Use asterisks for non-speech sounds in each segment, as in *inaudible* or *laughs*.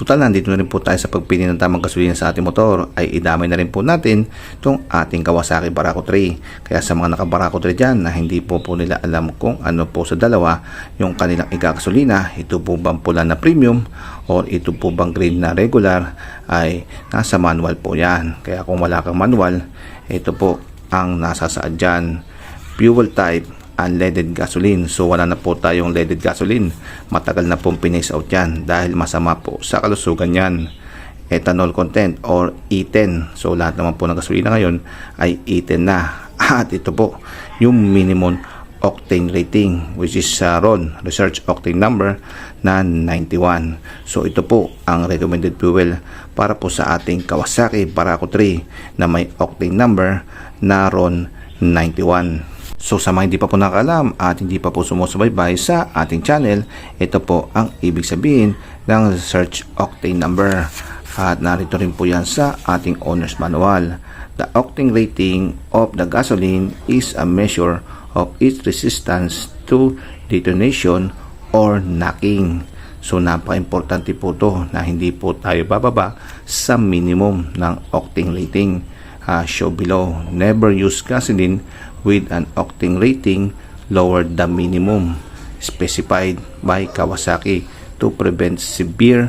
Total, nandito na rin po tayo sa pagpili ng tamang gasolina sa ating motor ay idamay na rin po natin itong ating Kawasaki Barako 3. Kaya sa mga naka-Barako 3 dyan na hindi po po nila alam kung ano po sa dalawa yung kanilang ikagasolina, ito po bang pula na premium o ito po bang green na regular ay nasa manual po yan. Kaya kung wala kang manual, ito po ang nasa saad dyan. Fuel type, unleaded gasoline. So wala na po tayong leaded gasoline. Matagal na pong pinace out yan dahil masama po sa kalusugan yan. Ethanol content or E10. So lahat naman po ng gasolina ngayon ay E10 na. *laughs* At ito po yung minimum octane rating which is uh, RON, Research Octane Number na 91. So ito po ang recommended fuel para po sa ating Kawasaki Barako 3 na may octane number na RON 91. So sa mga hindi pa po nakakalam at hindi pa po sumusubaybay sa ating channel, ito po ang ibig sabihin ng search octane number. At narito rin po yan sa ating owner's manual. The octane rating of the gasoline is a measure of its resistance to detonation or knocking. So napaka-importante po to na hindi po tayo bababa sa minimum ng octane rating. Uh, show below, never use gasoline with an octane rating lower than minimum specified by Kawasaki to prevent severe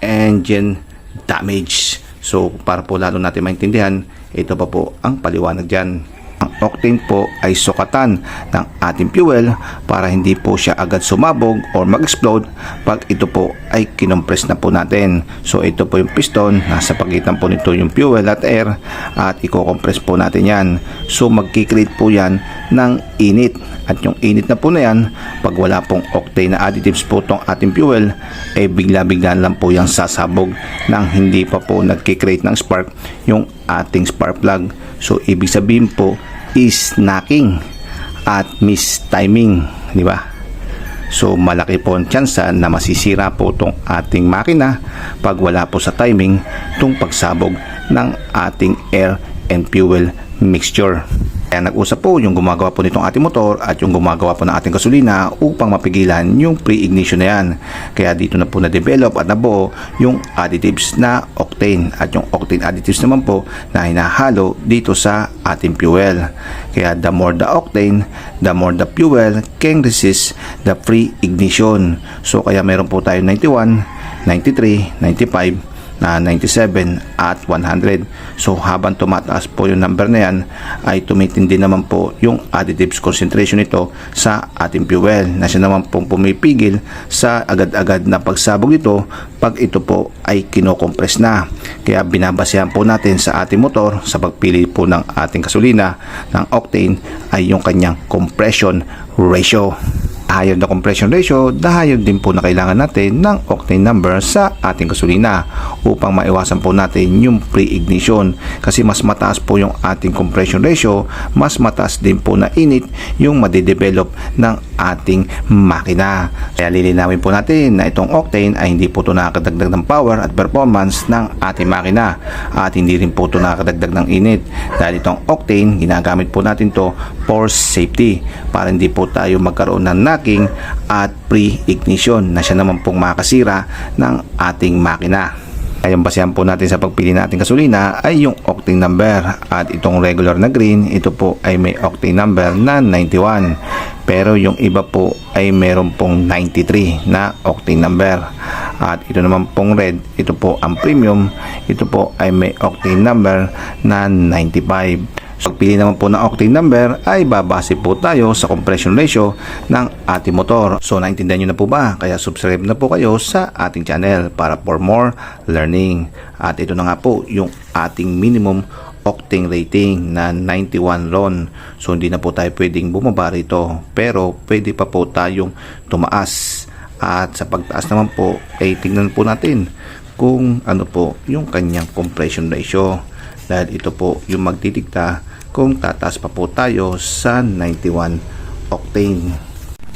engine damage. So para po lalo natin maintindihan, ito pa po ang paliwanag dyan. Ang octane po ay sukatan ng ating fuel para hindi po siya agad sumabog or mag-explode pag ito po ay kinompress na po natin. So ito po yung piston, nasa pagitan po nito yung fuel at air at i-compress po natin yan. So magkikreate po yan ng init at yung init na po na yan pag wala pong octane na additives po tong ating fuel eh bigla-bigla lang po yung sasabog nang hindi pa po nagkikreate ng spark yung ating spark plug. So ibig sabihin po is knocking at mistiming, di ba? So malaki po ang tsansa na masisira po itong ating makina pag wala po sa timing itong pagsabog ng ating air and fuel mixture. Kaya nag-usap po yung gumagawa po nitong ating motor at yung gumagawa po ng ating gasolina upang mapigilan yung pre-ignition na yan. Kaya dito na po na-develop at nabuo yung additives na octane at yung octane additives naman po na hinahalo dito sa ating fuel. Kaya the more the octane, the more the fuel can resist the pre-ignition. So kaya meron po tayo 91, 93, 95, na 97 at 100. So habang tumataas po yung number na yan ay tumitindi naman po yung additives concentration nito sa ating fuel na siya naman pong pumipigil sa agad-agad na pagsabog ito pag ito po ay kinocompress na. Kaya binabasehan po natin sa ating motor sa pagpili po ng ating gasolina ng octane ay yung kanyang compression ratio higher the compression ratio, the higher din po na kailangan natin ng octane number sa ating gasolina upang maiwasan po natin yung pre-ignition. Kasi mas mataas po yung ating compression ratio, mas mataas din po na init yung madedevelop ng ating makina. Kaya lilinawin po natin na itong octane ay hindi po ito nakakadagdag ng power at performance ng ating makina at hindi rin po ito nakakadagdag ng init dahil itong octane ginagamit po natin to for safety para hindi po tayo magkaroon ng knocking at pre-ignition na siya naman pong makasira ng ating makina. Ayong basehan po natin sa pagpili natin gasolina ay yung octane number. At itong regular na green ito po ay may octane number na 91 pero yung iba po ay meron pong 93 na octane number. At ito naman pong red ito po ang premium. Ito po ay may octane number na 95 Pagpili naman po ng octane number ay babase po tayo sa compression ratio ng ating motor. So naintindihan nyo na po ba? Kaya subscribe na po kayo sa ating channel para for more learning. At ito na nga po yung ating minimum octane rating na 91 RON. So hindi na po tayo pwedeng bumaba rito. Pero pwede pa po tayong tumaas. At sa pagtaas naman po ay tingnan po natin kung ano po yung kanyang compression ratio dahil ito po yung magdidikta kung tataas pa po tayo sa 91 octane.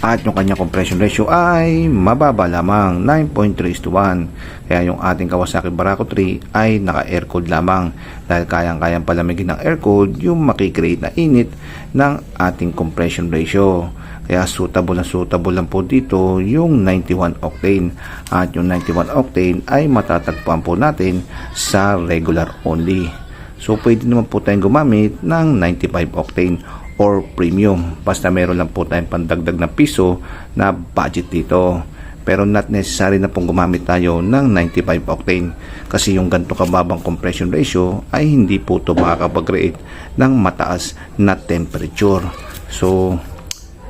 At yung kanyang compression ratio ay mababa lamang 9.3 to 1. Kaya yung ating Kawasaki Barako 3 ay naka-air cooled lamang dahil kayang-kayang palamigin ng air cooled yung makikreate na init ng ating compression ratio. Kaya suitable na suitable lang po dito yung 91 octane. At yung 91 octane ay matatagpuan po natin sa regular only. So pwede naman po tayong gumamit ng 95 octane or premium. Basta meron lang po tayong pandagdag na piso na budget dito. Pero not necessary na pong gumamit tayo ng 95 octane kasi yung ganito kababang compression ratio ay hindi po ito makakapag-create ng mataas na temperature. So,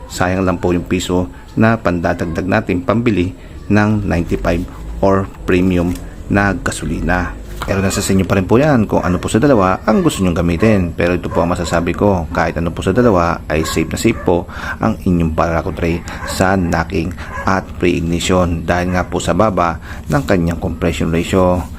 sayang lang po yung piso na pandadagdag natin pambili ng 95 or premium na gasolina. Pero nasa sa inyo pa rin po yan kung ano po sa dalawa ang gusto nyong gamitin. Pero ito po ang masasabi ko, kahit ano po sa dalawa ay safe na safe po ang inyong Barako tray sa knocking at pre-ignition dahil nga po sa baba ng kanyang compression ratio.